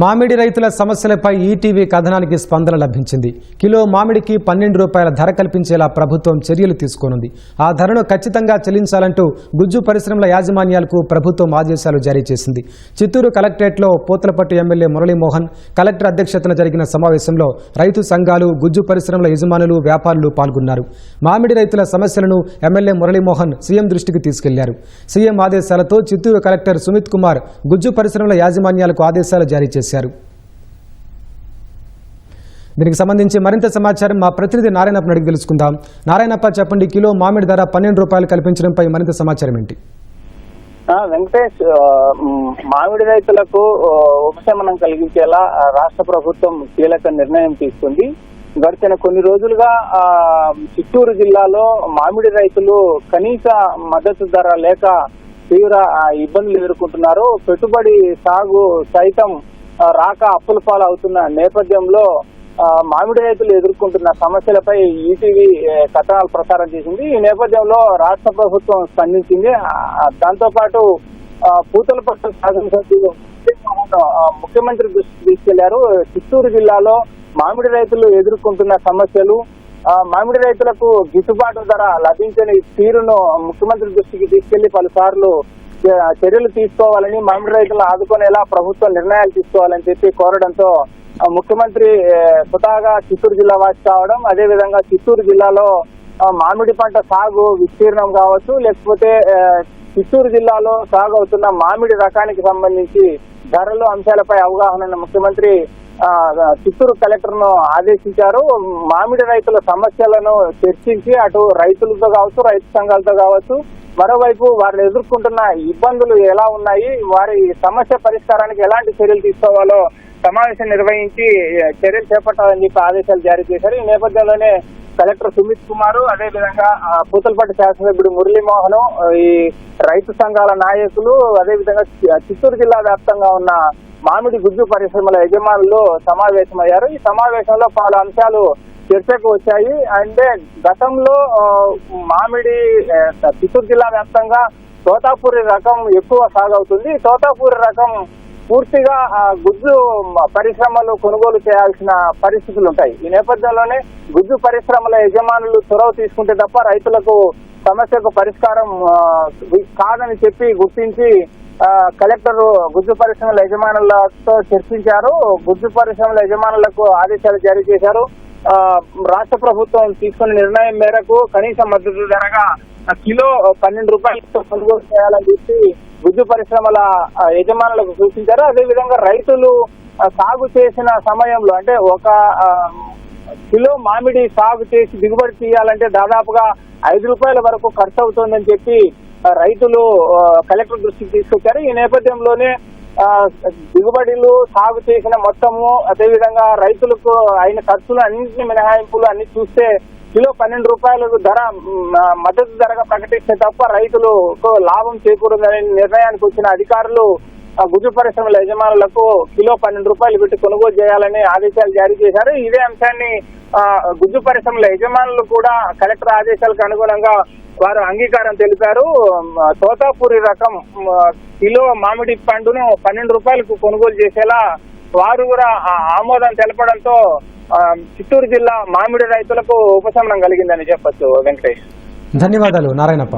మామిడి రైతుల సమస్యలపై ఈటీవీ కథనానికి స్పందన లభించింది. కిలో మామిడికి పన్నెండు రూపాయల ధర కల్పించేలా ప్రభుత్వం చర్యలు తీసుకోనుంది. ఆ ధరను ఖచ్చితంగా చెల్లించాలంటూ గుజ్జు పరిశ్రమల యాజమాన్యాలకు ప్రభుత్వం ఆదేశాలు జారీ చేసింది. చిత్తూరు కలెక్టరేట్లో పోతలపట్టు ఎమ్మెల్యే మురళీమోహన్ కలెక్టర్ అధ్యక్షతన జరిగిన సమావేశంలో రైతు సంఘాలు గుజ్జు పరిశ్రమల యజమానులు వ్యాపారులు పాల్గొన్నారు. మామిడి రైతుల సమస్యలను ఎమ్మెల్యే మురళీమోహన్ సీఎం దృష్టికి తీసుకెళ్ళారు. సీఎం ఆదేశాలతో చిత్తూరు కలెక్టర్ సుమిత్ కుమార్ గుజ్జు పరిశ్రమల యాజమాన్యాలకు ఆదేశాలు జారీ చేశారు. దీనికి సంబంధించి మరింత సమాచారం మా ప్రతినిధి నారాయణప్పని అడిగి తెలుసుకుందాం. నారాయణప్ప చెప్పండి కిలో మామిడి ధర పన్నెండు రూపాయలు కల్పించడంపై మరింత సమాచారం ఏంటి? వెంకటేష్ మామిడి రైతులకు ఉపశమనం కలిగించేలా రాష్ట్ర ప్రభుత్వం కీలక నిర్ణయం తీసుకుంది. గడిచిన కొన్ని రోజులుగా చిత్తూరు జిల్లాలో మామిడి రైతులు కనీస మద్దతు ధర లేక తీవ్ర ఇబ్బందులు ఎదుర్కొంటున్నారు. పెట్టుబడి సాగు సైతం రాక అప్పుల పాలు అవుతున్న నేపథ్యంలో మామిడి రైతులు ఎదుర్కొంటున్న సమస్యలపై ఈటీవీ కథనాలు ప్రసారం చేసింది. ఈ నేపథ్యంలో రాష్ట్ర ప్రభుత్వం స్పందించింది. దాంతో పాటు పూతల పూతలపట్టు శాసనసభ్యులు ముఖ్యమంత్రి దృష్టికి తీసుకెళ్ళారు. చిత్తూరు జిల్లాలో మామిడి రైతులు ఎదుర్కొంటున్న సమస్యలు మామిడి రైతులకు గిట్టుబాటు ధర లభించని తీరును ముఖ్యమంత్రి దృష్టికి తీసుకెళ్ళి పలుసార్లు చర్యలు తీసుకోవాలని మామిడి రైతులను ఆదుకునేలా ప్రభుత్వం నిర్ణయాలు తీసుకోవాలని చెప్పి కోరడంతో ముఖ్యమంత్రి స్వతహాగా చిత్తూరు జిల్లా వాసి కావడం అదే విధంగా చిత్తూరు జిల్లాలో మామిడి పంట సాగు విస్తీర్ణం కావచ్చు లేకపోతే చిత్తూరు జిల్లాలో సాగు అవుతున్న మామిడి రకానికి సంబంధించి ధరలు అంశాలపై అవగాహన ముఖ్యమంత్రి చిత్తూరు కలెక్టర్ను ఆదేశించారు. మామిడి రైతుల సమస్యలను చర్చించి అటు రైతులతో కావచ్చు రైతు సంఘాలతో కావచ్చు మరోవైపు వారు ఎదుర్కొంటున్న ఇబ్బందులు ఎలా ఉన్నాయి? వారి సమస్య పరిష్కారానికి ఎలాంటి చర్యలు తీసుకోవాలో సమావేశం నిర్వహించి చర్యలు చేపట్టాలని చెప్పి ఆదేశాలు జారీ చేశారు. ఈ నేపథ్యంలోనే కలెక్టర్ సుమిత్ కుమార్ అదేవిధంగా పూతలపట్టు శాసనసభ్యుడు మురళీమోహన్ ఈ రైతు సంఘాల నాయకులు అదేవిధంగా చిత్తూరు జిల్లా వ్యాప్తంగా ఉన్న మామిడి గుజ్జు పరిశ్రమల యజమానులు సమావేశమయ్యారు. ఈ సమావేశంలో పలు అంశాలు చర్చకు వచ్చాయి. అంటే గతంలో మామిడి చిత్తూరు జిల్లా వ్యాప్తంగా తోతాపూరి రకం ఎక్కువ సాగవుతుంది. తోతాపూరి రకం పూర్తిగా గుజ్జు పరిశ్రమలు కొనుగోలు చేయాల్సిన పరిస్థితులు ఉంటాయి ఈ నేపథ్యంలోనే గుజ్జు పరిశ్రమల యజమానులు చొరవ తీసుకుంటే తప్ప రైతులకు సమస్యకు పరిష్కారం కాదని చెప్పి గుర్తించి కలెక్టర్ గుజ్జు పరిశ్రమల యజమానులతో చర్చించారు. గుజ్జు పరిశ్రమల యజమానులకు ఆదేశాలు జారీ చేశారు. రాష్ట్ర ప్రభుత్వం తీసుకున్న నిర్ణయం మేరకు కనీస మద్దతు ధరగా కిలో పన్నెండు రూపాయలతో కొనుగోలు చేయాలని చెప్పి గుజ్జు పరిశ్రమల యజమానులకు సూచించారు. అదేవిధంగా రైతులు సాగు చేసిన సమయంలో అంటే ఒక కిలో మామిడి సాగు చేసి దిగుబడి తీయాలంటే దాదాపుగా ఐదు రూపాయల వరకు ఖర్చు అవుతుందని చెప్పి రైతులు కలెక్టర్ దృష్టికి తీసుకొచ్చారు. ఈ నేపథ్యంలోనే దిగుబడులు సాగు చేసిన మొత్తము అదేవిధంగా రైతులకు అయిన ఖర్చులు అన్నింటిని మినహాయింపులు అన్ని చూస్తే కిలో పన్నెండు రూపాయలకు ధర మద్దతు ధరగా ప్రకటిస్తే తప్ప రైతులకు లాభం చేకూరదనే నిర్ణయానికి వచ్చిన అధికారులు గుజు గుజ్జు పరిశ్రమల యజమానులకు కిలో పన్నెండు రూపాయలు పెట్టి కొనుగోలు చేయాలని ఆదేశాలు జారీ చేశారు. ఇదే అంశాన్ని ఆ, గుజ్జు పరిశ్రమల యజమానులు కూడా కలెక్టర్ ఆదేశాలకు అనుగుణంగా వారు అంగీకారం తెలిపారు. తోతాపూరి రకం కిలో మామిడి పండును పన్నెండు రూపాయలకు కొనుగోలు చేసేలా వారు కూడా ఆ ఆమోదం తెలపడంతో చిత్తూరు జిల్లా మామిడి రైతులకు ఉపశమనం కలిగిందని చెప్పొచ్చు. వెంకటేష్. ధన్యవాదాలు నారాయణప్ప.